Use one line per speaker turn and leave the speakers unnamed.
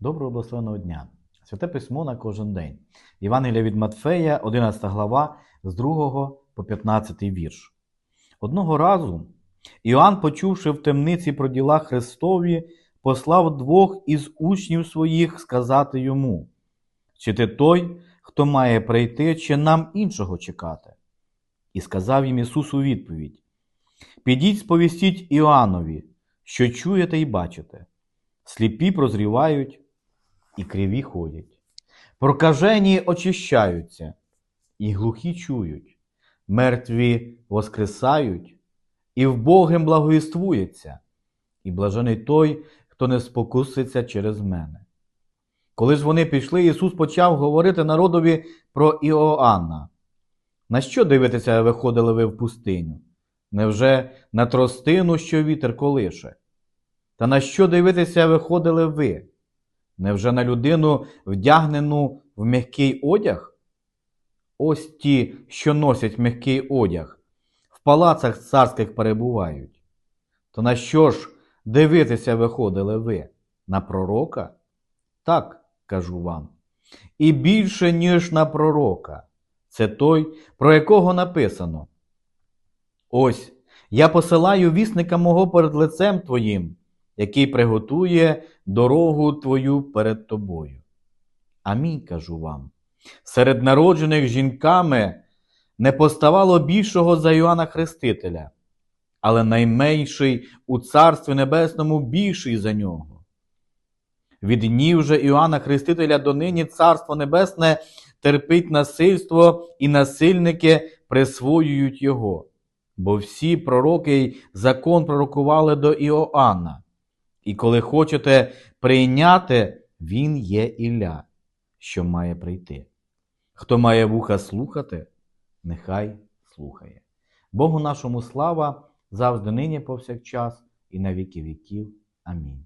Доброго благословеного дня! Святе письмо на кожен день. Євангелія від Матфея, 11 глава, з 2 по 15 вірш. Одного разу Іоанн, почувши в темниці про діла Христові, послав двох із учнів своїх сказати йому: Чи ти той, хто має прийти, чи нам іншого чекати? І сказав їм Ісус у відповідь: Підіть сповістіть Іоаннові, що чуєте і бачите. Сліпі прозрівають і криві ходять. Прокажені очищаються, і глухі чують, мертві воскресають, і вбогим благовіствується, і блажений той, хто не спокуситься через мене. Коли ж вони пішли, Ісус почав говорити народові про Іоанна. На що дивитеся, виходили ви в пустиню? Невже на тростину, що вітер колише? Та на що дивитися виходили ви? Невже на людину, вдягнену в м'який одяг? Ось ті, що носять м'який одяг, в палацах царських перебувають. То на що ж дивитися виходили ви? На пророка? Так, кажу вам. І більше, ніж на пророка. Це той, про якого написано. Ось я посилаю вісника мого перед лицем твоїм, який приготує дорогу твою перед тобою. Амінь кажу вам. Серед народжених жінками не поставало більшого за Іоанна Хрестителя, але найменший у Царстві Небесному більший за нього. Від днів же Іоанна Хрестителя донині Царство Небесне терпить насильство, і насильники присвоюють його. Бо всі пророки й закон пророкували до Іоанна. І коли хочете прийняти, він є Ілля, що має прийти. Хто має вуха слухати, нехай слухає. Богу нашому слава завжди нині повсякчас і на віки віків. Амінь.